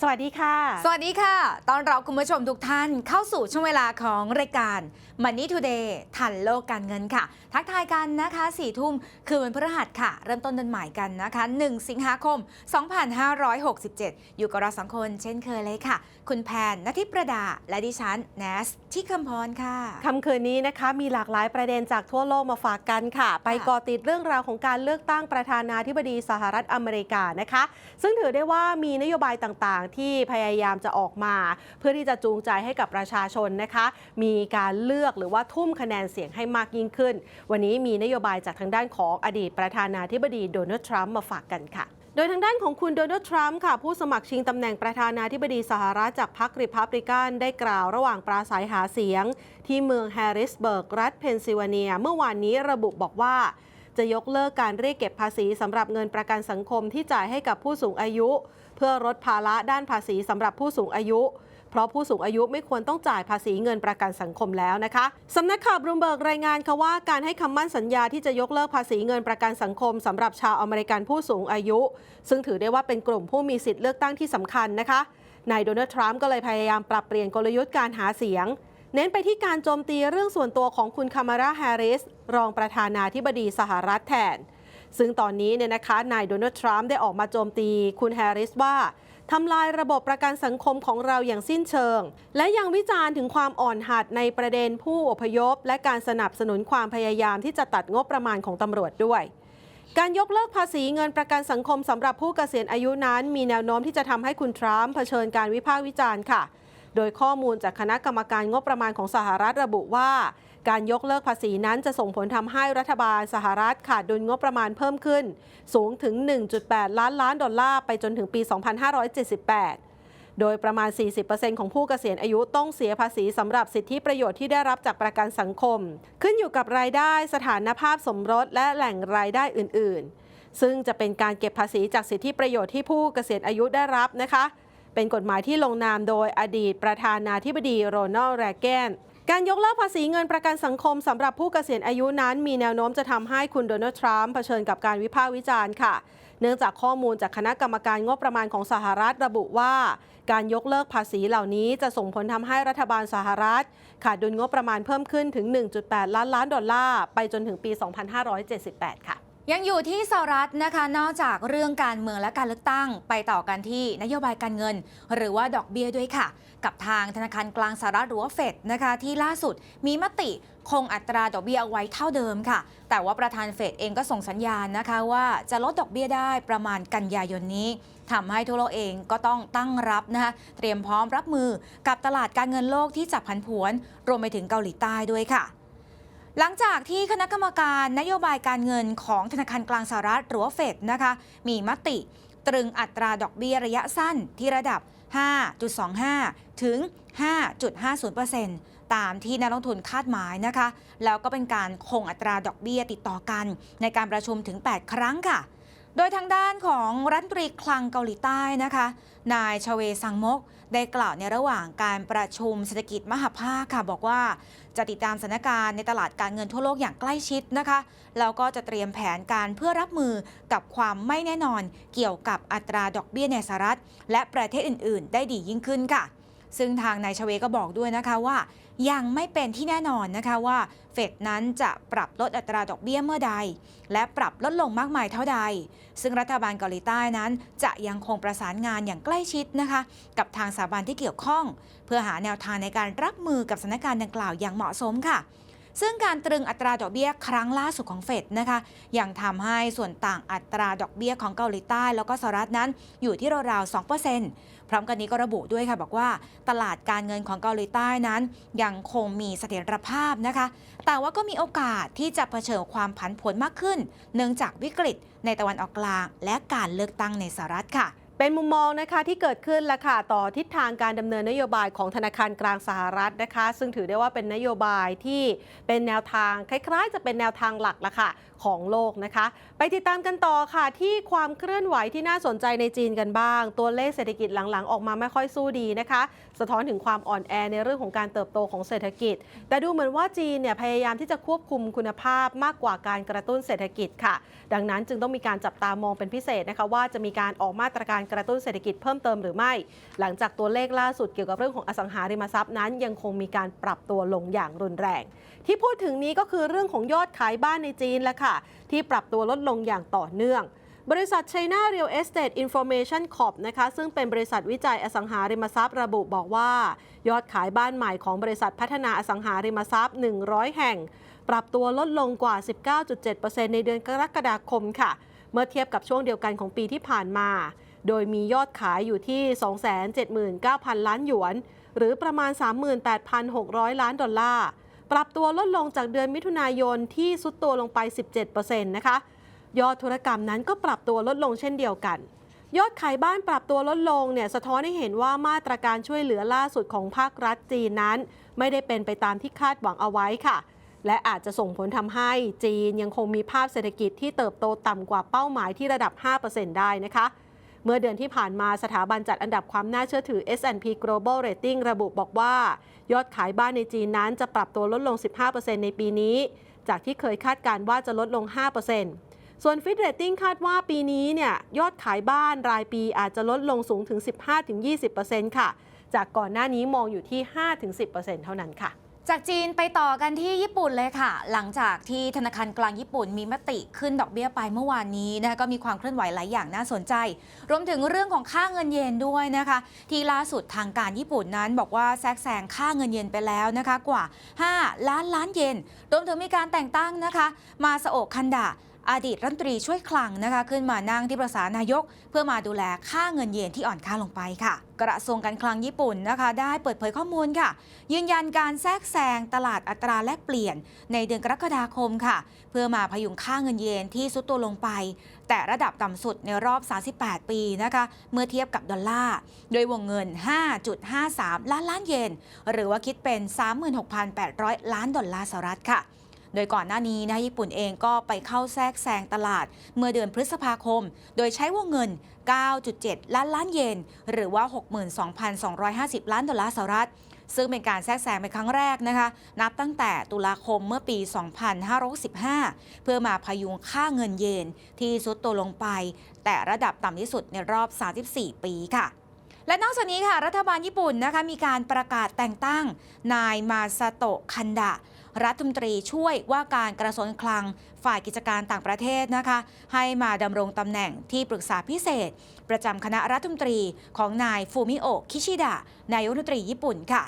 สวัสดีค่ะ สวัสดีค่ะ ตอนรับคุณผู้ชมทุกท่านเข้าสู่ช่วงเวลาของรายการ Money Today ทันโลกการเงินค่ะ ทักทายกันนะคะ4ี่ทุ่มคืนวันพฤหัสค่ะ เริ่มต้นเดือนใหม่กันนะคะ 1 สิงหาคม 2567 อยู่กับเราสองคนเช่นเคยเลยค่ะ คุณแพนนทิประดา และดิฉันแนสที่คำพรค่ะค่ำคืนนี้นะคะ มีหลากหลายประเด็นจากทั่วโลกมาฝากกันค่ะ ไปก่อติดเรื่องราวของการเลือกตั้งประธานาธิบดีสหรัฐอเมริกานะคะ ซึ่งถือได้ว่ามีนโยบายต่างๆ ที่พยายามจะออกมา เพื่อที่จะจูงใจให้กับประชาชนนะคะ มีการเลือกหรือว่าทุ่มคะแนนเสียงให้มากยิ่งขึ้น วันนี้มีนโยบายจากทางด้านของอดีตประธานาธิบดีโดนัลด์ทรัมป์มาฝากกันค่ะ โดยทางด้านของคุณโดนัลด์ทรัมป์ค่ะ ผู้สมัครชิงตำแหน่งประธานาธิบดีสหรัฐจากพรรคริพับลิกันได้กล่าวระหว่างปราศัยหาเสียง ที่เมืองแฮร์ริสเบิร์ก รัฐเพนซิลเวเนีย เมื่อวานนี้ระบุบอกว่า จะยกเลิกการเรียกเก็บภาษีสำหรับเงินประกันสังคมที่จ่ายให้กับผู้สูงอายุ เพื่อลดภาระด้านภาษีสำหรับผู้สูงอายุ เพราะผู้สูงอายุไม่ควรต้องจ่ายภาษีเงินประกันสังคมแล้วนะคะสำนักข่าวบรูมเบิร์กรายงานค่ะว่าการให้คำมั่นสัญญาที่จะยกเลิกภาษีเงินประกันสังคมสำหรับชาวอเมริกันผู้สูงอายุ ซึ่งถือได้ว่าเป็นกลุ่มผู้มีสิทธิ์เลือกตั้งที่สำคัญนะคะนายโดนัลด์ทรัมป์ก็เลยพยายามปรับเปลี่ยนกลยุทธ์การหาเสียง เน้นไปที่การโจมตีเรื่องส่วนตัวของคุณคามาราแฮร์ริสรองประธานาธิบดีสหรัฐแทน ซึ่งตอนนี้เนี่ยนะคะนายโดนัลด์ทรัมป์ได้ออกมาโจมตีคุณแฮร์ริสว่าทำลายระบบประกันสังคมของเราอย่างสิ้นเชิง และยังวิจารณ์ถึงความอ่อนหัดในประเด็นผู้อพยพ และการสนับสนุนความพยายามที่จะตัดงบประมาณของตำรวจด้วย การยกเลิกภาษีเงินประกันสังคมสำหรับผู้เกษียณอายุนั้น มีแนวโน้มที่จะทำให้คุณทรัมป์เผชิญการวิพากษ์วิจารณ์ค่ะ โดยข้อมูลจากคณะกรรมการงบประมาณของสหรัฐระบุว่า การยกเลิกภาษีนั้นจะส่งผลทำให้รัฐบาลสหรัฐขาดดุลงบประมาณเพิ่มขึ้น สูงถึง 1.8 ล้านล้านดอลลาร์ไปจนถึงปี 2578 โดยประมาณ 40%ของผู้เกษียณอายุต้องเสียภาษีสำหรับสิทธิประโยชน์ที่ได้รับจากประกันสังคม ขึ้นอยู่กับรายได้สถานภาพสมรสและแหล่งรายได้อื่น ๆ ซึ่งจะเป็นการเก็บภาษีจากสิทธิประโยชน์ที่ผู้เกษียณอายุได้รับนะคะเป็นกฎหมายที่ลงนามโดยอดีตประธานาธิบดีโรนัลด์ แรแกน การยกเลิกภาษีเงินประกันสังคมสำหรับผู้เกษียณอายุนั้น มีแนวโน้มจะทำให้คุณโดนัลด์ทรัมป์เผชิญกับการวิพากษ์วิจารณ์ค่ะ เนื่องจากข้อมูลจากคณะกรรมการงบประมาณของสหรัฐระบุว่า การยกเลิกภาษีเหล่านี้จะส่งผลทำให้รัฐบาลสหรัฐ ขาดดุลงบประมาณเพิ่มขึ้นถึง 1.8 ล้านล้านดอลลาร์ไปจนถึงปี 2578 ค่ะ ยังอยู่ที่สหรัฐนะคะ นอกจากเรื่องการเมืองและการเลือกตั้ง ไปต่อกันที่นโยบายการเงิน หรือว่าดอกเบี้ยด้วยค่ะ กับทางธนาคารกลางสหรัฐหรือว่าเฟดนะคะที่ล่าสุดมีมติคงอัตราดอกเบี้ยเอาไว้เท่าเดิมค่ะ แต่ว่าประธานเฟดเองก็ส่งสัญญาณนะคะว่าจะลดดอกเบี้ยได้ประมาณกันยายนนี้ทำให้ทั่วโลกเองก็ต้องตั้งรับนะคะเตรียมพร้อมรับมือกับตลาดการเงินโลกที่จับผันผวน รวมไปถึงเกาหลีใต้ด้วยค่ะ หลังจากที่คณะกรรมการนโยบายการเงินของธนาคารกลางสหรัฐหรือว่าเฟดนะคะมีมติตรึงอัตราดอกเบี้ยระยะสั้นที่ระดับ 5.25 ถึง 5.50%ตามที่นักลงทุนคาดหมายนะคะ แล้วก็เป็นการคงอัตราดอกเบี้ยติดต่อกัน ในการประชุมถึง 8 ครั้งค่ะ โดยทางด้านของรัฐมนตรีคลังเกาหลีใต้นะคะ นายชเวซังมก ได้กล่าวในระหว่างการประชุมเศรษฐกิจมหภาคค่ะ บอกว่าจะติดตามสถานการณ์ในตลาดการเงินทั่วโลกอย่างใกล้ชิดนะคะแล้วก็จะเตรียมแผนการเพื่อรับมือกับความไม่แน่นอนเกี่ยวกับอัตราดอกเบี้ยในสหรัฐ และประเทศอื่น ๆ ได้ดียิ่งขึ้นค่ะ ซึ่งทางนายชเวก็บอกด้วยนะคะว่า ยังไม่เป็นที่แน่นอนนะคะว่าเฟดนั้นจะปรับลดอัตราดอกเบี้ยเมื่อใด และปรับลดลงมากมายเท่าใด ซึ่งรัฐบาลเกาหลีใต้นั้น จะยังคงประสานงานอย่างใกล้ชิดนะคะ กับทางสถาบันที่เกี่ยวข้อง เพื่อหาแนวทางในการรับมือกับสถานการณ์ดังกล่าวอย่างเหมาะสมค่ะซึ่งการตรึงอัตราดอกเบี้ยครั้งล่าสุดของเฟดนะคะยังทำให้ส่วนต่างอัตราดอกเบี้ยของเกาหลีใต้ แล้วก็สหรัฐนั้นอยู่ที่ราวๆ2% พร้อมกันนี้ก็ระบุด้วยค่ะบอกว่าตลาดการเงินของเกาหลีใต้นั้น ยังคงมีเสถียรภาพนะคะ แต่ว่าก็มีโอกาสที่จะเผชิญความผันผวนมากขึ้น เนื่องจากวิกฤตในตะวันออกกลาง และการเลือกตั้งในสหรัฐค่ะ เป็นมุมมองนะคะที่เกิดขึ้นและค่ะต่อทิศทางการดำเนินนโยบายของธนาคารกลางสหรัฐนะคะ ซึ่งถือได้ว่าเป็นนโยบายที่เป็นแนวทางคล้ายๆ จะเป็นแนวทางหลักละค่ะของโลกนะคะ ไปติดตามกันต่อค่ะที่ความเคลื่อนไหวที่น่าสนใจในจีนกันบ้าง ตัวเลขเศรษฐกิจหลังๆ ออกมาไม่ค่อยสู้ดีนะคะสะท้อนถึงความอ่อนแอในเรื่องของการเติบโตของเศรษฐกิจ แต่ดูเหมือนว่าจีนเนี่ยพยายามที่จะควบคุมคุณภาพมากกว่าการกระตุ้นเศรษฐกิจค่ะ ดังนั้นจึงต้องมีการจับตามองเป็นพิเศษนะคะว่าจะมีการออกมาตรการกระตุ้นเศรษฐกิจเพิ่มเติมหรือไม่ หลังจากตัวเลขล่าสุดเกี่ยวกับเรื่องของอสังหาริมทรัพย์นั้น ยังคงมีการปรับตัวลงอย่างรุนแรง ที่พูดถึงนี้ก็คือเรื่องของยอดขายบ้านในจีนแหละค่ะที่ปรับตัวลดลงอย่างต่อเนื่อง บริษัท China Real Estate Information Corp นะคะซึ่งเป็นบริษัทวิจัยอสังหาริมทรัพย์ระบุบอกว่า ยอดขายบ้านใหม่ของบริษัทพัฒนาอสังหาริมทรัพย์ 100 แห่ง ปรับตัวลดลงกว่า 19.7%ในเดือนกรกฎาคมค่ะ เมื่อเทียบกับช่วงเดียวกันของปีที่ผ่านมา โดยมียอดขายอยู่ที่ 279,000 ล้านหยวน หรือประมาณ 38,600 ล้านดอลลาร์ปรับตัวลดลงจากเดือนมิถุนายนที่สุดตัวลงไป 17%นะคะ ยอดธุรกรรมนั้นก็ปรับตัวลดลงเช่นเดียวกัน ยอดขายบ้านปรับตัวลดลงเนี่ยสะท้อนให้เห็นว่ามาตรการช่วยเหลือล่าสุดของภาครัฐจีนนั้น ไม่ได้เป็นไปตามที่คาดหวังเอาไว้ค่ะ และอาจจะส่งผลทำให้จีนยังคงมีภาพเศรษฐกิจที่เติบโตต่ำกว่าเป้าหมายที่ระดับ 5%ได้นะคะเมื่อเดือนที่ผ่านมาสถาบันจัดอันดับความน่าเชื่อถือ S&P Global Rating ระบุบอกว่า ยอดขายบ้านในจีนนั้นจะปรับตัวลดลง 15%ในปีนี้ จากที่เคยคาดการณ์ว่าจะลดลง 5% ส่วนฟิตเรตติ้งคาดว่าปีนี้เนี่ยยอดขายบ้านรายปีอาจจะลดลงสูงถึง 15-20%ค่ะ จากก่อนหน้านี้มองอยู่ที่ 5-10%เท่านั้นค่ะจากจีนไปต่อกันที่ญี่ปุ่นเลยค่ะ หลังจากที่ธนาคารกลางญี่ปุ่นมีมติขึ้นดอกเบี้ยไปเมื่อวานนี้นะคะก็มีความเคลื่อนไหวหลายอย่างน่าสนใจ รวมถึงเรื่องของค่าเงินเยนด้วยนะคะ ที่ล่าสุดทางการญี่ปุ่นนั้น บอกว่าแทรกแซงค่าเงินเยนไปแล้วนะคะกว่า 5 ล้านล้านเยนรวมถึงมีการแต่งตั้งนะคะ มาสโอะคันดะ อดีตรัฐมนตรีช่วยคลังนะคะขึ้นมานั่งที่ปรึกษานายก เพื่อมาดูแลค่าเงินเยนที่อ่อนค่าลงไปค่ะ กระทรวงการคลังญี่ปุ่นนะคะได้เปิดเผยข้อมูลค่ะ ยืนยันการแทรกแซงตลาดอัตราแลกเปลี่ยน ในเดือนกรกฎาคมค่ะ เพื่อมาพยุงค่าเงินเยนที่ซุดตัวลงไป แต่ระดับต่ำสุดในรอบ 38 ปีนะคะเมื่อเทียบกับดอลลาร์โดยวงเงิน 5.53 ล้านล้านเยนหรือว่าคิดเป็น 36,800 ล้านดอลลาร์สหรัฐค่ะ โดยก่อนหน้านี้นะญี่ปุ่นเองก็ไปเข้าแทรกแซงตลาดเมื่อเดือนพฤษภาคม โดยใช้วงเงิน 9.7 ล้านล้านเยน หรือว่า 62,250 ล้านดอลลาร์สหรัฐซึ่งเป็นการแทรกแซงเป็นครั้งแรกนะคะ นับตั้งแต่ตุลาคมเมื่อปี 2565 เพื่อมาพยุงค่าเงินเยนที่ซุดตัวลงไป แต่ระดับต่ำที่สุดในรอบ 34 ปีค่ะและนอกจากนี้ค่ะ รัฐบาลญี่ปุ่นนะคะมีการประกาศแต่งตั้ง นายมาซาโตะคันดะ รัฐมนตรีช่วยว่าการกระทรวงคลังฝ่ายกิจการต่างประเทศนะคะ ให้มาดำรงตำแหน่งที่ปรึกษาพิเศษ ประจำคณะรัฐมนตรีของนายฟูมิโอะคิชิดะนายกรัฐมนตรีญี่ปุ่นค่ะ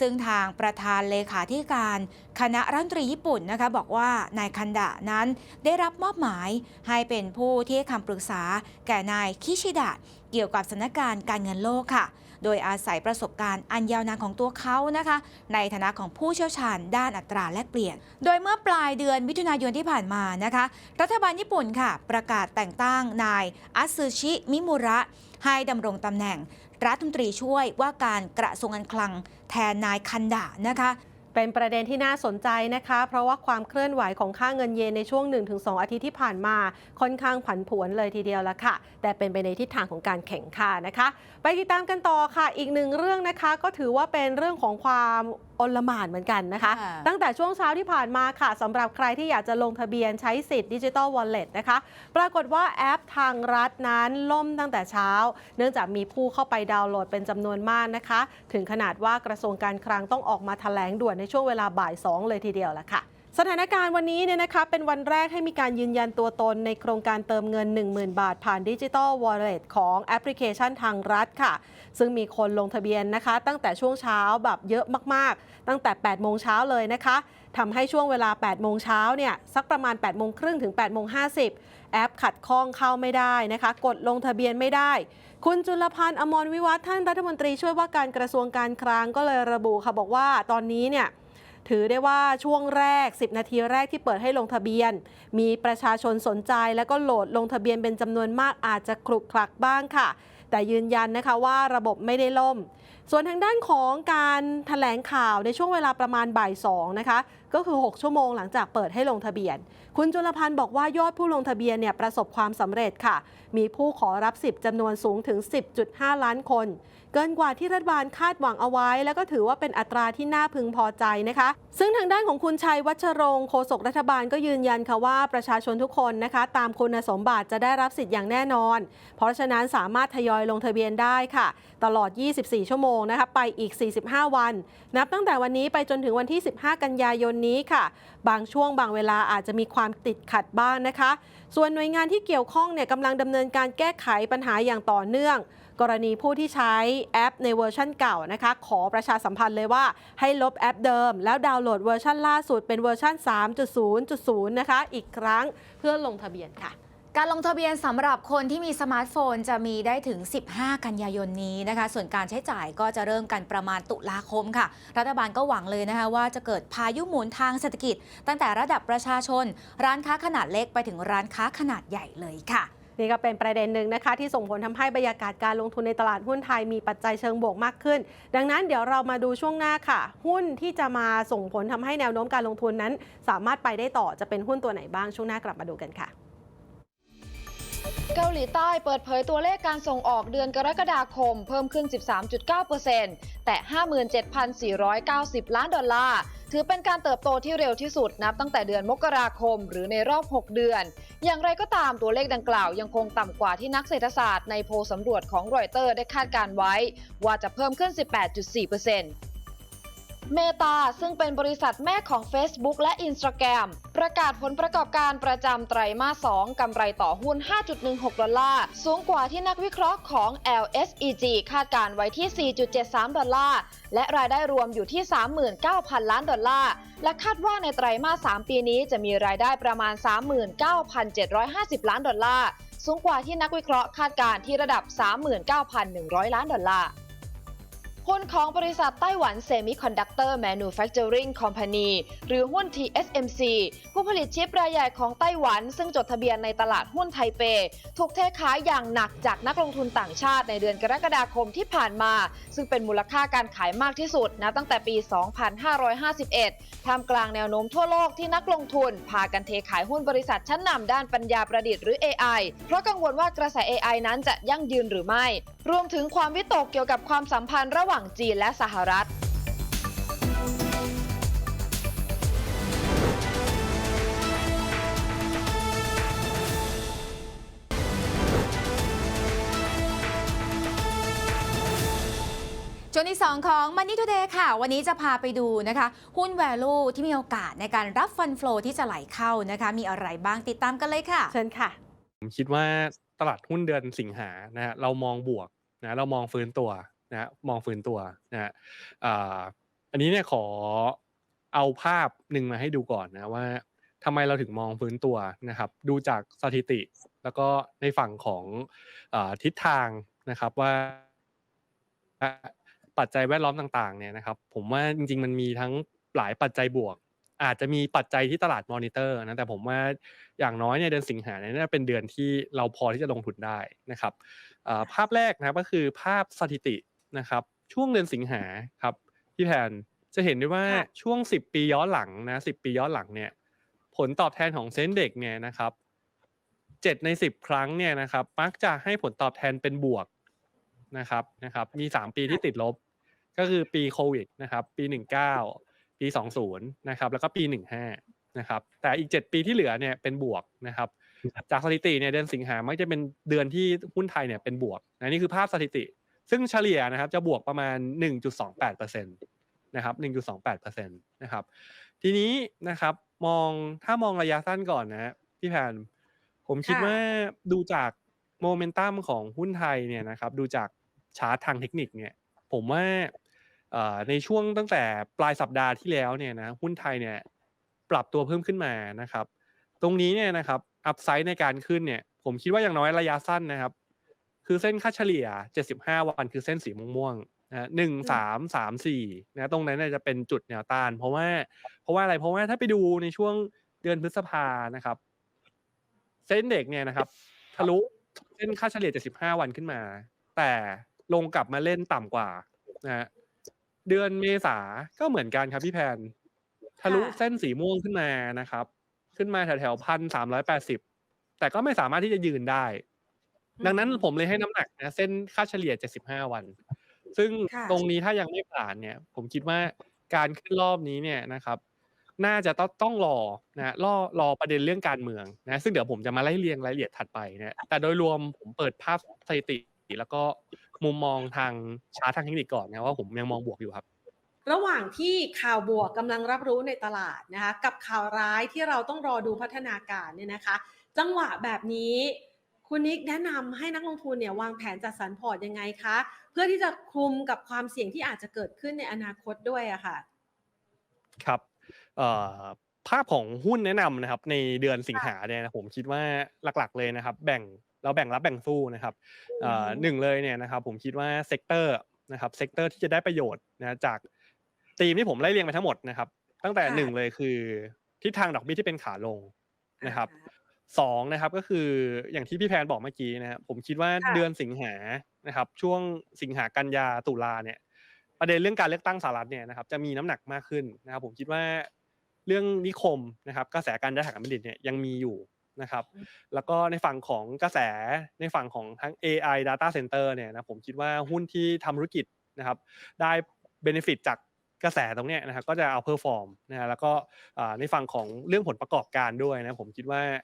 ซึ่งทางประธานเลขาธิการคณะรัฐมนตรีญี่ปุ่นนะคะบอกว่านายคันดะนั้นได้รับมอบหมายให้เป็นผู้ที่ให้คำปรึกษาแก่นายคิชิดะเกี่ยวกับสถานการณ์การเงินโลกค่ะ โดยอาศัยประสบการณ์อันยาวนานของตัวเขานะคะ ในฐานะของผู้เชี่ยวชาญด้านอัตราแลกเปลี่ยน โดยเมื่อปลายเดือนมิถุนายนที่ผ่านมานะคะ รัฐบาลญี่ปุ่นค่ะ ประกาศแต่งตั้งนายอัซึชิมิมุระให้ดำรงตำแหน่งรัฐมนตรีช่วยว่าการกระทรวงการคลังแทนนายคันดะนะคะ เป็นประเด็นที่น่าสนใจนะคะ เพราะว่าความเคลื่อนไหวของค่าเงินเยนในช่วง 1-2 อาทิตย์ที่ผ่านมาค่อนข้างผันผวนเลยทีเดียวละค่ะ แต่เป็นไปในทิศทางของการแข่งข่านะคะ ไปติดตามกันต่อค่ะ อีกหนึ่งเรื่องนะคะ ก็ถือว่าเป็นเรื่องของความ อลหม่านเหมือนกันนะคะค่ะตั้งแต่ช่วงเช้าที่ผ่านมาค่ะสำหรับใครที่อยากจะลงทะเบียนใช้สิทธิ์ดิจิ t a ลวอลเล็ตนะคะ ปรากฏว่าแอปทางรัฐนั้นล่มตั้งแต่เช้า เนื่องจากมีผู้เข้าไปดาวน์โหลดเป็นจำนวนมากนะคะ ถึงขนาดว่ากระทรวงการคลังต้องออกมาแถลงด่วนในช่วงเวลาบ่าย 2 เลยทีเดียวละค่ะ สถานการณ์วันนี้เนี่ยนะคะเป็นวันแรกให้มีการยืนยันตัวตนในโครงการเติมเงิน 10,000 บาท ผ่านดิจิ t a ลวอลเล็ตของแอปพลิเคชันทางรัฐค่ะ ซึ่งมีคนลงทะเบียนนะคะ ตั้งแต่ช่วงเช้าแบบเยอะมากๆ ตั้งแต่ 8 โมงเช้าเลยนะคะทำให้ช่วงเวลา 8 โมงเช้าเนี่ยสักประมาณ 8 โมงครึ่งถึง 8 โมง 50 แอปขัดข้องเข้าไม่ได้นะคะ กดลงทะเบียนไม่ได้ คุณจุลพันธ์อมรวิวัฒน์ท่านรัฐมนตรีช่วยว่าการกระทรวงการคลังก็เลยระบุค่ะบอกว่าตอนนี้เนี่ย ถือได้ว่าช่วงแรก 10 นาทีแรกที่เปิดให้ลงทะเบียน มีประชาชนสนใจแล้วก็โหลดลงทะเบียนเป็นจำนวนมากอาจจะคลุกคลักบ้างค่ะ แต่ยืนยันนะคะว่าระบบไม่ได้ล่ม ส่วนทางด้านของการแถลงข่าวในช่วงเวลาประมาณบ่าย2นะคะก็คือ 6 ชั่วโมงหลังจากเปิดให้ลงทะเบียน คุณจุลพันธ์บอกว่ายอดผู้ลงทะเบียนเนี่ยประสบความสำเร็จค่ะ มีผู้ขอรับสิทธิ์จำนวนสูงถึง 10.5 ล้านคน เกินกว่าที่รัฐบาลคาดหวังเอาไว้ แล้วก็ถือว่าเป็นอัตราที่น่าพึงพอใจนะคะ ซึ่งทางด้านของคุณชัยวัชรงค์โฆษกรัฐบาลก็ยืนยันค่ะว่าประชาชนทุกคนนะคะ ตามคุณสมบัติจะได้รับสิทธิ์อย่างแน่นอน เพราะฉะนั้นสามารถทยอยลงทะเบียนได้ค่ะ ตลอด 24 ชั่วโมงนะคะไปอีก 45 วัน นับตั้งแต่วันนี้ไปจนถึงวันที่ 15 กันยายนนี้ค่ะ บางช่วงบางเวลาอาจจะมีความติดขัดบ้างนะคะ ส่วนหน่วยงานที่เกี่ยวข้องเนี่ยกำลังดำเนินการแก้ไขปัญหาอย่างต่อเนื่อง กรณีผู้ที่ใช้แอปในเวอร์ชั่นเก่านะคะ ขอประชาสัมพันธ์เลยว่าให้ลบแอปเดิม แล้วดาวน์โหลดเวอร์ชันล่าสุดเป็นเวอร์ชัน3.0.0 นะคะ อีกครั้งเพื่อลงทะเบียนค่ะการลงทะเบียนสำหรับคนที่มีสมาร์ทโฟนจะมีได้ถึง 15 กันยายนนี้นะคะ ส่วนการใช้จ่ายก็จะเริ่มกันประมาณตุลาคมค่ะ รัฐบาลก็หวังเลยนะคะว่าจะเกิดพายุหมุนทางเศรษฐกิจ ตั้งแต่ระดับประชาชน ร้านค้าขนาดเล็กไปถึงร้านค้าขนาดใหญ่เลยค่ะ นี่ก็เป็นประเด็นหนึ่งนะคะที่ส่งผลทำให้บรรยากาศการลงทุนในตลาดหุ้นไทยมีปัจจัยเชิงบวกมากขึ้น ดังนั้นเดี๋ยวเรามาดูช่วงหน้าค่ะ หุ้นที่จะมาส่งผลทำให้แนวโน้มการลงทุนนั้น สามารถไปได้ต่อจะเป็นหุ้นตัวไหนบ้างช่วงหน้ากลับมาดูกันค่ะ เกาหลีใต้เปิดเผยตัวเลขการส่งออกเดือนกรกฎาคมเพิ่มขึ้น 13.9%แต่ 57,490 ล้านดอลลาร์ ถือเป็นการเติบโตที่เร็วที่สุดนับตั้งแต่เดือนมกราคม หรือในรอบ 6 เดือน อย่างไรก็ตามตัวเลขดังกล่าวยังคงต่ำกว่าที่นักเศรษฐศาสตร์ในโพสำรวจของรอยเตอร์ได้คาดการไว้ ว่าจะเพิ่มขึ้น 18.4% เมตาซึ่งเป็นบริษัทแม่ของ Facebook และ Instagram ประกาศผลประกอบการประจำไตรมาส 2 กำไรต่อหุ้น 5.16 ดอลลาร์ สูงกว่าที่นักวิเคราะห์ของ LSEG คาดการไว้ที่ 4.73 ดอลลาร์ และรายได้รวมอยู่ที่ 39,000 ล้านดอลลาร์ และคาดว่าในไตรมาส 3 ปีนี้จะมีรายได้ประมาณ 39,750 ล้านดอลลาร์ สูงกว่าที่นักวิเคราะห์คาดการที่ระดับ 39,100 ล้านดอลลาร์ หุ้นของบริษัทไต้หวัน Semiconductor Manufacturing Company หรือหุ้น TSMC ผู้ผลิตชิปรายใหญ่ของไต้หวัน ซึ่งจดทะเบียนในตลาดหุ้นไทเป ถูกเทขายอย่างหนักจากนักลงทุนต่างชาติในเดือนกรกฎาคมที่ผ่านมา ซึ่งเป็นมูลค่าการขายมากที่สุดนะตั้งแต่ปี 2551 ท่ามกลางแนวโน้มทั่วโลกที่นักลงทุน พากันเทขายหุ้นบริษัทชั้นนำด้านปัญญาประดิษฐ์หรือ AI เพราะกังวลว่ากระแส AI นั้นจะยั่งยืนหรือไม่ รวมถึงความวิตกเกี่ยวกับความสัมพันธ์ระหว่างจีนและสหรัฐช่วงที่2ของ Money Today ค่ะ วันนี้จะพาไปดูนะคะ หุ้น value ที่มีโอกาสในการรับฟัน flow ที่จะไหลเข้านะคะ มีอะไรบ้างติดตามกันเลยค่ะ เชิญค่ะ ผมคิดว่าตลาดหุ้นเดือนสิงหานะฮะเรามองบวกนะเรามองฟื้นตัว นะมองฟื้นตัวนะฮะอันนี้เนี่ยขอเอาภาพหนึ่งมาให้ดูก่อนนะว่าทำไมเราถึงมองฟื้นตัวนะครับ ดูจากสถิติแล้วก็ในฝั่งของอทิศทางนะครับว่าปัจจัยแวดล้อมต่างๆเนี่ยนะครับ ผมว่าจริง ๆ มันมีทั้งหลายปัจจัยบวก อาจจะมีปัจจัยที่ตลาดมอนิเตอร์นะแต่ผมว่าอย่างน้อยเนี่ยเดือนสิงหาเนี่ยน่าเป็นเดือนที่เราพอที่จะลงทุนได้นะครับภาพแรกนะครับก็คือภาพสถิติ นะครับช่วงเดือนสิงหาครับพี่แพนจะเห็นได้ว่าค่ะช่วง 10 ปีย้อนหลังนะ10 ปีย้อนหลังเนี่ยผลตอบแทนของเซ็นเด็กเนี่ยนะครับ7ใน 10 ครั้งเนี่ยนะครับมักจะให้ผลตอบแทนเป็นบวกนะครับนะครับมี 3 ปีที่ติดลบ ก็คือปีโควิดนะครับปี 19 ปี 20 นะครับแล้วก็ปี 15 นะครับแต่อีก 7 ปีที่เหลือเนี่ยเป็นบวกนะครับจากสถิติเนี่ยเดือนสิงหามักจะเป็นเดือนที่หุ้นไทยเนี่ยเป็นบวกนะนี่คือภาพสถิติ ซึ่งเฉลี่ยนะครับจะบวกประมาณ 1.28%นะครับ1.28%นะครับทีนี้นะครับมองถ้ามองระยะสั้นก่อนนะพี่แพนผมคิดค่ะว่าดูจากโมเมนตัมของหุ้นไทยเนี่ยนะครับดูจากชาร์ตทางเทคนิคเนี่ยผมว่าเอ่อในช่วงตั้งแต่ปลายสัปดาห์ที่แล้วเนี่ยนะหุ้นไทยเนี่ยปรับตัวเพิ่มขึ้นมานะครับ ตรงนี้เนี่ยนะครับอัพไซด์ในการขึ้นเนี่ยผมคิดว่าอย่างน้อยระยะสั้นนะครับ คือเส้นค่าเฉลี่ย 75 วันคือเส้นสีม่วงๆนะหนึ่งสามสามสี่นะตรงนั้นเนยจะเป็นจุดแนวต้าน เพราะว่า เพราะว่าอะไรเพราะว่าถ้าไปดูในช่วงเดือนพฤษภานะครับ เส้นเด็กเนี่ยนะครับ ทะลุเส้นค่าเฉลี่ย 75 วันขึ้นมา แต่ลงกลับมาเล่นต่ำกว่านะฮะเดือนเมษาก็เหมือนกันครับพี่แพน ทะลุค่ะเส้นสีม่วงขึ้นมานะครับ ขึ้นมาแถวๆพันสามร้อยแปดสิบแต่ก็ไม่สามารถที่จะยืนได้ ดังนั้นผมเลยให้น้ำหนักนะเส้นค่าเฉลี่ย 75 วัน ซึ่งค่ะตรงนี้ถ้ายังไม่ผ่านเนี่ย ผมคิดว่าการขึ้นรอบนี้เนี่ยนะครับ น่าจะต้องต้องรอนะรอรอประเด็นเรื่องการเมืองนะซึ่งเดี๋ยวผมจะมาไล่เรียงรายละเอียดถัดไปเนี่ยแต่โดยรวมผมเปิดภาพสถิติ แล้วก็มุมมองทางชาร์ตทางเทคนิคก่อนนะว่าผมยังมองบวกอยู่ครับระหว่างที่ข่าวบวกกำลังรับรู้ในตลาดนะคะ กับข่าวร้ายที่เราต้องรอดูพัฒนาการเนี่ยนะคะ จังหวะแบบนี้ คุณนิกแนะนำให้นักลงทุนเนี่ยวางแผนจัดสรรพอร์ตยังไงคะ เพื่อที่จะคลุมกับความเสี่ยงที่อาจจะเกิดขึ้นในอนาคตด้วยอะค่ะ ครับเอ่อภาพของหุ้นแนะนำนะครับ ในเดือนสิงหาเนี่ยนะผมคิดว่าหลักๆเลยนะครับ แบ่งเราแบ่งรับแบ่งสู้นะครับเอ่อหนึ่งเลยเนี่ยนะครับ ผมคิดว่าเซกเตอร์นะครับเซกเตอร์ที่จะได้ประโยชน์นะจากธีมที่ผมไล่เรียงไปทั้งหมดนะครับ ตั้งแต่ค่ะหนึ่งเลยคือทิศทางดอกเบี้ยที่เป็นขาลงนะครับ สองนะครับก็คืออย่างที่พี่แพนบอกเมื่อกี้นะครับผมคิดว่าค่ะเดือนสิงหานะครับ ช่วงสิงหากันยาตุลาเนี่ย ประเด็นเรื่องการเลือกตั้งสหรัฐเนี่ยนะครับ จะมีน้ำหนักมากขึ้นนะครับ ผมคิดว่าเรื่องนิคมนะครับ กระแสการได้ฐานการผลิตเนี่ยยังมีอยู่นะครับ แล้วก็ในฝั่งของกระแสในฝั่งของทั้ง AI Data Center เนี่ยนะผมคิดว่าหุ้นที่ทำธุรกิจนะครับ ได้ benefit จากกระแสตรงเนี้ยนะครับก็จะเอาเพอร์ฟอร์มนะฮะแล้วก็อ่าในฝั่งของเรื่องผลประกอบการด้วยนะผมคิดว่าอ่า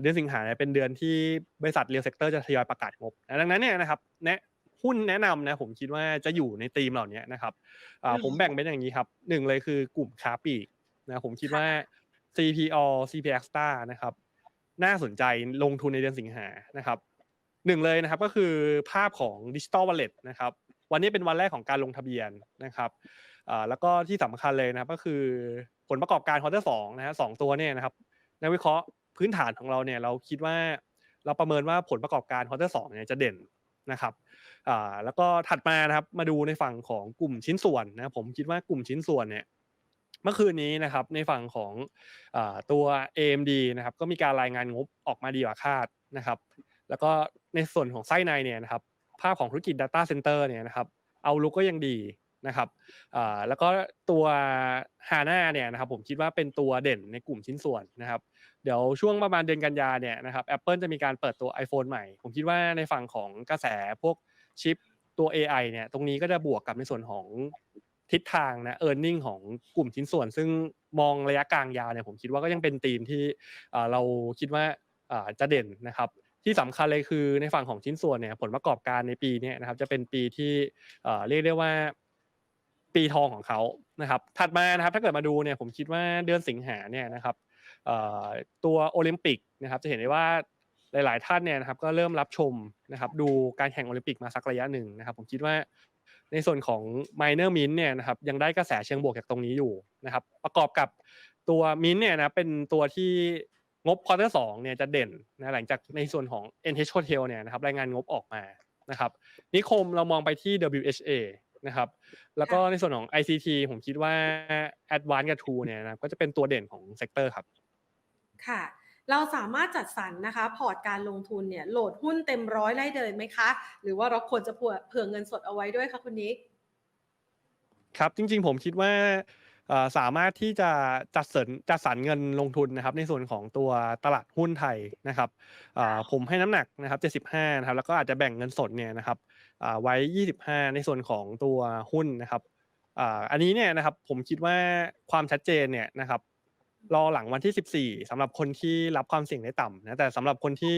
เดือนสิงหาเนี่ยเป็นเดือนที่บริษัทเรียลเซกเตอร์จะทยอยประกาศงบนะดังนั้นเนี่ยนะครับแนะหุ้นแนะนำนะผมคิดว่าจะอยู่ในธีมเหล่านี้นะครับอ่าอืมผมแบ่งเป็นอย่างนี้ครับหนึ่งเลยคือกลุ่มค้าปลีกนะผมคิดว่า CPO CPX Star นะครับน่าสนใจลงทุนในเดือนสิงหานะครับหนึ่งเลยนะครับก็คือภาพของดิจิ t a ลวอลเล็ตนะครับวันนี้เป็นวันแรกของการลงทะเบียนนะครับอ่าแล้วก็ที่สำคัญเลยนะครับก็คือผลประกอบการควอเตอร์สองนะฮะสองตัวเนี่ยนะครับนักวิเคราะห์ พื้นฐานของเราเนี่ยเราคิดว่าเราประเมินว่าผลประกอบการควอเตอร์สองเนี่ยจะเด่นนะครับอ่าแล้วก็ถัดมานะครับมาดูในฝั่งของกลุ่มชิ้นส่วนนะผมคิดว่ากลุ่มชิ้นส่วนเนี่ยเมื่อคืนนี้นะครับในฝั่งของตัว AMD นะครับก็มีการรายงานงบออกมาดีกว่าคาดนะครับ แล้วก็ในส่วนของไส้ในเนี่ยนะครับภาพของธุรกิจ Data Center เนี่ยนะครับเอาลุกก็ยังดี นะครับแล้วก็ตัว HANA เนี่ยนะครับผมคิดว่าเป็นตัวเด่นในกลุ่มชิ้นส่วนนะครับเดี๋ยวช่วงประมาณเดือนกันยาเนี่ยนะครับ Apple จะมีการเปิดตัว iPhone ใหม่ ผมคิดว่าในฝั่งของกระแสพวกชิปตัว AI เนี่ยตรงนี้ก็จะบวกกับในส่วนของทิศทางนะ e a r n i n g ของกลุ่มชิ้นส่วน ซึ่งมองระยะกลางยาวเนี่ยผมคิดว่าก็ยังเป็นธีมที่เราคิดว่าจะเด่นนะครับที่สำคัญเลยคือในฝั่งของชิ้นส่วนเนี่ยผลประกอบการในปีเนี้นะครับจะเป็นปีที่เรียกได้ว่า ปีทองของเขานะครับ ถัดมานะครับ ถ้าเกิดมาดูเนี่ยผมคิดว่าเดือนสิงหาเนี่ยนะครับตัวโอลิมปิกนะครับ จะเห็นได้ว่าหลาย ๆ ท่านเนี่ยนะครับก็เริ่มรับชมนะครับ ดูการแข่งโอลิมปิกมาสักระยะหนึ่งนะครับ ผมคิดว่าในส่วนของ minor mint เนี่ยนะครับยังได้กระแสเชิงบวกจากตรงนี้อยู่นะครับ ประกอบกับตัวมินเนี่ยนะเป็นตัวที่งบควอเตอร์สองเนี่ยจะเด่นนะหลังจากในส่วนของ NH Hotel เนี่ยนะครับรายงานงบออกมานะครับนิคมเรามองไปที่ WHA นะครับ แล้วก็ในส่วนของ ICT ผมคิดว่า Advance กับ True เนี่ยนะก็จะเป็นตัวเด่นของเซกเตอร์ครับ ค่ะ เราสามารถจัดสรรนะคะ พอร์ตการลงทุนเนี่ยโหลดหุ้นเต็มร้อยไล่เดินไหมคะ หรือว่าเราควรจะเผื่อเผื่อเงินสดเอาไว้ด้วยคะคุณนิกครับจริงๆผมคิดว่าเอ่อสามารถที่จะจัดสรรจัดสรรเงินลงทุนนะครับ ในส่วนของตัวตลาดหุ้นไทยนะครับอ่าผมให้น้ำหนักนะครับ75นะครับแล้วก็อาจจะแบ่งเงินสดเนี่ยนะครับอ่า ไว้ 25 ในส่วนของตัวหุ้นนะครับอันนี้เนี่ยนะครับผมคิดว่าความชัดเจนเนี่ยนะครับรอหลังวันที่ 14สำหรับคนที่รับความเสี่ยงได้ต่ำนะแต่สำหรับคนที่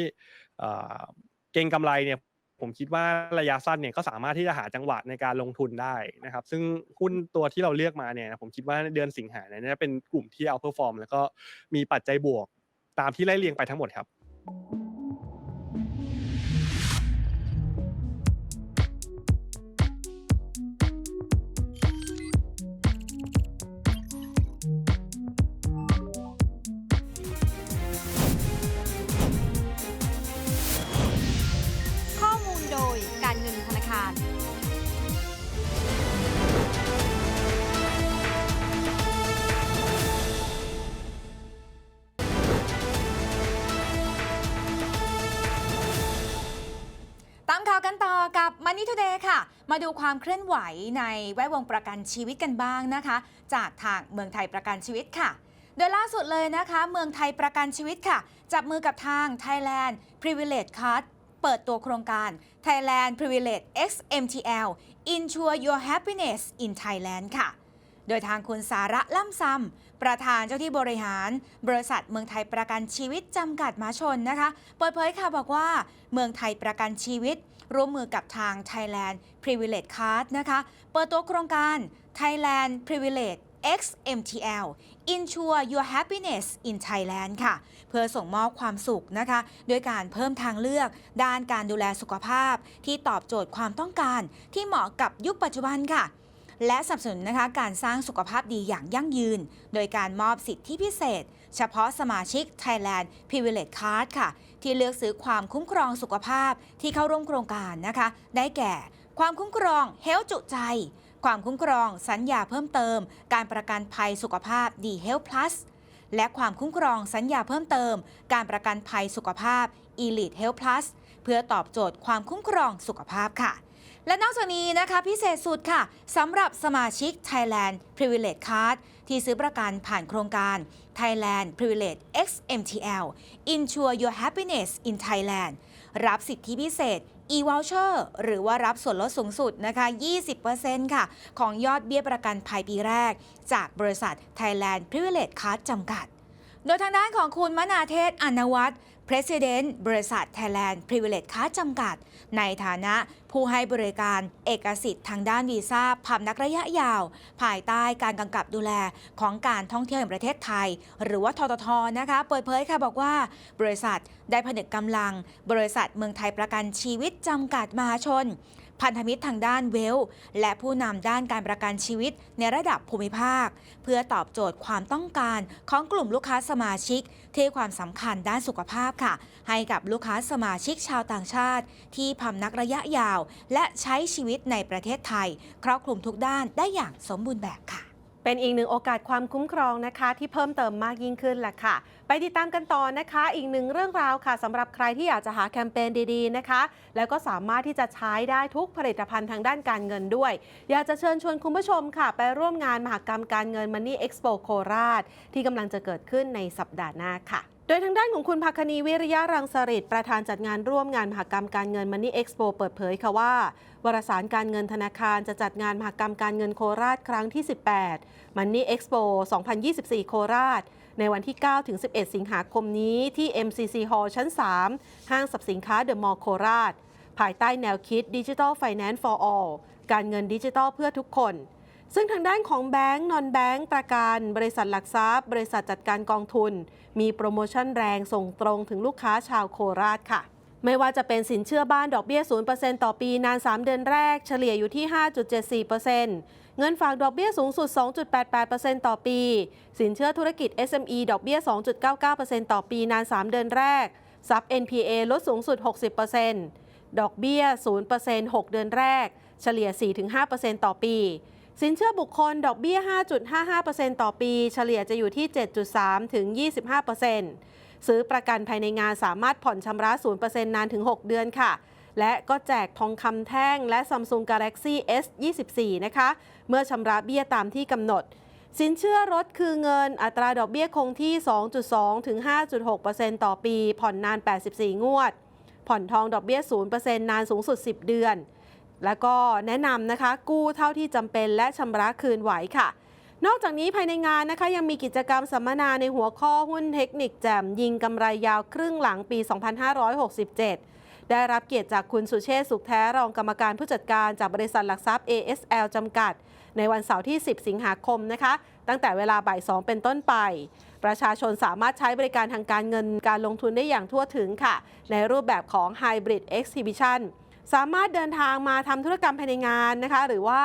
เก็งกำไรเนี่ยผมคิดว่าระยะสั้นเนี่ยก็สามารถที่จะหาจังหวะในการลงทุนได้นะครับ ซึ่งหุ้นตัวที่เราเลือกมาเนี่ยผมคิดว่าเดือนสิงหาเนี่ยน่าจะเป็นกลุ่มที่เอาเพอร์ฟอร์ม แล้วก็มีปัจจัยบวกตามที่ไล่เรียงไปทั้งหมดครับ มานต่อกับ Money Today ค่ะ มาดูความเคลื่อนไหวในแวดวงประกันชีวิตกันบ้างนะคะ จากทางเมืองไทยประกันชีวิตค่ะ โดยล่าสุดเลยนะคะ เมืองไทยประกันชีวิตค่ะ จับมือกับทาง Thailand Privilege Card เปิดตัวโครงการ Thailand Privilege XMTL Insure Your Happiness in Thailand ค่ะ โดยทางคุณสาระล่ำซำประธานเจ้าที่บริหาร บริษัทเมืองไทยประกันชีวิตจำกัดมหาชนนะคะ เปิดเผยค่ะบอกว่า เมืองไทยประกันชีวิต ร่วมมือกับทาง Thailand Privilege Card นะคะ เปิดตัวโครงการ Thailand Privilege XMTL Ensure Your Happiness in Thailand ค่ะ เพื่อส่งมอบความสุขนะคะ ด้วยการเพิ่มทางเลือก ด้านการดูแลสุขภาพ ที่ตอบโจทย์ความต้องการที่เหมาะกับยุคปัจจุบันค่ะ และสนับสนุนนะคะการสร้างสุขภาพดีอย่างยั่งยืน โดยการมอบสิทธิพิเศษ เฉพาะสมาชิก Thailand Privilege Card ค่ะ ที่เลือกซื้อความคุ้มครองสุขภาพที่เข้าร่วมโครงการนะคะ ได้แก่ ความคุ้มครองเฮลจุใจ ความคุ้มครองสัญญาเพิ่มเติม การประกันภัยสุขภาพดีเฮล Plus และความคุ้มครองสัญญาเพิ่มเติม การประกันภัยสุขภาพ Elite Health Plus เพื่อตอบโจทย์ความคุ้มครองสุขภาพค่ะ และนอกจากนี้นะคะพิเศษสุดค่ะสำหรับสมาชิก Thailand Privilege Card ที่ซื้อประกันผ่านโครงการ Thailand Privilege XMTL Insure Your Happiness in Thailand รับสิทธิพิเศษ e-voucher หรือว่ารับส่วนลดสูงสุดนะคะ 20%ค่ะ ของยอดเบี้ยประกันภัยปีแรก จากบริษัท Thailand Privilege Card จำกัด โดยทางด้านของคุณมนาเทศอนวัตร President บริษัท Thailand Privilege ค้าจำกัด ในฐานะผู้ให้บริการเอกสิทธิ์ทางด้านวีซ่าผับนักระยะยาว ภายใต้การกำกับดูแลของการท่องเที่ยวแห่งประเทศไทย หรือว่าทททนะคะ เปิดเผยค่ะบอกว่า บริษัทได้ผนึกกำลัง บริษัทเมืองไทยประกันชีวิตจำกัดมหาชน พันธมิตรทางด้านเวล และผู้นำด้านการประกันชีวิตในระดับภูมิภาค เพื่อตอบโจทย์ความต้องการของกลุ่มลูกค้าสมาชิกที่ความสำคัญด้านสุขภาพค่ะ ให้กับลูกค้าสมาชิกชาวต่างชาติ ที่พำนักระยะยาว และใช้ชีวิตในประเทศไทย ครอบคลุมทุกด้านได้อย่างสมบูรณ์แบบค่ะ เป็นอีกหนึ่งโอกาสความคุ้มครองนะคะ ที่เพิ่มเติมมากยิ่งขึ้นแหละค่ะ ไปติดตามกันต่อนะคะ อีกหนึ่งเรื่องราวค่ะสำหรับใครที่อยากจะหาแคมเปญดีๆนะคะ แล้วก็สามารถที่จะใช้ได้ทุกผลิตภัณฑ์ทางด้านการเงินด้วย อยากจะเชิญชวนคุณผู้ชมค่ะ ไปร่วมงานมหกรรมการเงิน Money Expo โคราช ที่กำลังจะเกิดขึ้นในสัปดาห์หน้าค่ะ ดยทางด้านของคุณภคณีวิริยะรังสฤษดิ์ประธานจัดงานร่วมงานมหกรรมการเงิน Money Expo เปิดเผยค่ะว่าวารสารการเงินธนาคารจะจัดงานมหกรรมการเงินโคราชครั้งที่ 18 Money Expo 2024 โคราช ในวันที่9ถึง11 สิงหาคมนี้ที่ MCC Hall ชั้น 3 ห้างสรรพสินค้าเดอะมอลล์โคราช ภายใต้แนวคิด Digital Finance for All การเงินดิจิทัลเพื่อทุกคน ซึ่งทางด้านของแบงก์นอนแบงก์ประกันบริษัทหลักทรัพย์ บริษัทจัดการกองทุน มีโปรโมชั่นแรงส่งตรงถึงลูกค้าชาวโคราชค่ะ ไม่ว่าจะเป็นสินเชื่อบ้านดอกเบี้ย 0%ต่อปีนาน 3 เดือนแรก เฉลี่ยอยู่ที่ 5.74%เงินฝากดอกเบี้ยสูงสุด 2.88%ต่อปี สินเชื่อธุรกิจ SME ดอกเบี้ย 2.99%ต่อปีนาน 3 เดือนแรกซับ NPA ลดสูงสุด 60%ดอกเบี้ย 0% 6 เดือนแรก เฉลี่ย 4-5%ต่อปี สินเชื่อบุคคลดอกเบี้ย 5.55%ต่อปี เฉลี่ยจะอยู่ที่ 7.3 ถึง 25%ซื้อประกันภายในงานสามารถผ่อนชำระ 0%นานถึง 6 เดือนค่ะ และก็แจกทองคำแท่งและ Samsung Galaxy S 24นะคะ เมื่อชำระเบี้ยตามที่กำหนด สินเชื่อรถคือเงินอัตราดอกเบี้ยคงที่ 2.2 ถึง 5.6%ต่อปี ผ่อนนาน 84 งวด ผ่อนทองดอกเบี้ย 0%นานสูงสุด 10 เดือน แล้วก็แนะนำนะคะ กู้เท่าที่จำเป็นและชำระคืนไหวค่ะ นอกจากนี้ภายในงานนะคะ ยังมีกิจกรรมสัมมนาในหัวข้อหุ้นเทคนิคแจ่มยิงกำไรยาวครึ่งหลังปี 2567 ได้รับเกียรติจากคุณสุเชษสุขแท้รองกรรมการผู้จัดการจากบริษัทหลักทรัพย์ ASL จำกัด ในวันเสาร์ที่ 10 สิงหาคมนะคะ ตั้งแต่เวลาบ่าย2เป็นต้นไปประชาชนสามารถใช้บริการทางการเงินการลงทุนได้อย่างทั่วถึงค่ะ ในรูปแบบของ Hybrid Exhibition สามารถเดินทางมาทำธุรกรรมภายในงานนะคะ หรือว่า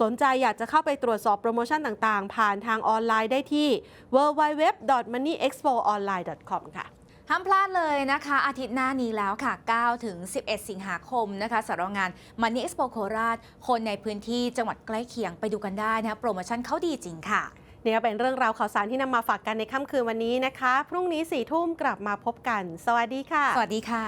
สนใจอยากจะเข้าไปตรวจสอบโปรโมชั่นต่างๆ ผ่านทางออนไลน์ได้ที่ www.moneyexpoonline.com ค่ะห้ามพลาดเลยนะคะ อาทิตย์หน้านี้แล้วค่ะ 9 ถึง 11 สิงหาคมนะคะสำหรับงาน Money Expo โคราช คนในพื้นที่จังหวัดใกล้เคียงไปดูกันได้นะคะโปรโมชั่นเขาดีจริงค่ะเนี่ยเป็นเรื่องราวข่าวสารที่นำมาฝากกันในค่ำคืนวันนี้นะคะ พรุ่งนี้4ี่ทุ่มกลับมาพบกัน สวัสดีค่ะ สวัสดีค่ะ